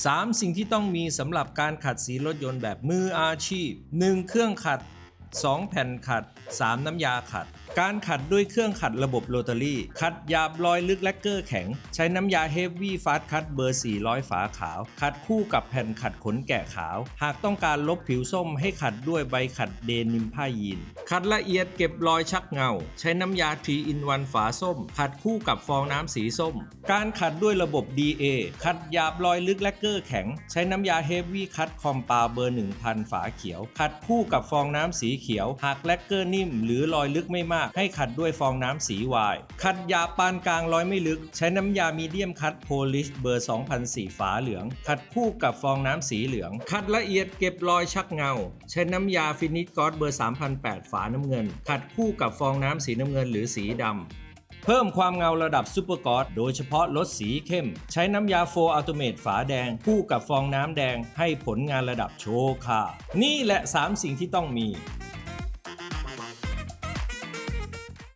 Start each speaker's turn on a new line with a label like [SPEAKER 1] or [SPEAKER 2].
[SPEAKER 1] 3 สิ่งที่ต้องมีสำหรับการขัดสีรถยนต์แบบมืออาชีพ 1. เครื่องขัด 2 แผ่นขัด 3 น้ำยาขัด การขัดด้วยเครื่องขัดระบบโรตารี่ ขัดหยาบรอยลึกและเกอร์แข็ง ใช้น้ำยาเฮฟวี่ฟาสคัตเบอร์ 400 ฝาขาว ขัดคู่กับแผ่นขัดขนแกะขาว หากต้องการลบผิวส้มให้ขัดด้วยใบขัดเดนิมผ้ายีน ขัดละเอียดเก็บรอยชักเงา ใช้น้ำยา3 in 1ฝาส้ม ขัดคู่กับฟองน้ำสีส้ม การขัดด้วยระบบ DA ขัดหยาบรอยลึกและเกอร์แข็ง ใช้น้ำยาเฮฟวี่คัตคอมปาเบอร์ 1000 ฝาเขียว ขัดคู่กับฟองน้ำสีเขียว หากแลกเกอร์นิ่ม หรือรอยลึกไม่มากให้ขัดด้วยฟองน้ำสีวายขัดหยาบปานกลางร้อยไม่ลึก ใช้น้ำยามีเดียมคัตโพลิชเบอร์ 2004ฝาเหลือง ขัดคู่กับฟองน้ำสีเหลือง ขัดละเอียดเก็บรอยชักเงา ใช้น้ำยาฟินิชกอสเบอร์ 3008 ฝาน้ำเงิน ขัดคู่กับฟองน้ำสีน้ำเงินหรือสีดำเพิ่มความเงาระดับซูเปอร์กอสโดยเฉพาะลดสีเข้ม ใช้น้ำยาโฟอัลโตเมตฝาแดง คู่กับฟองน้ำแดงให้ผลงานระดับโชว์ค่ะ นี่แหละ 3 สิ่งที่ต้องมี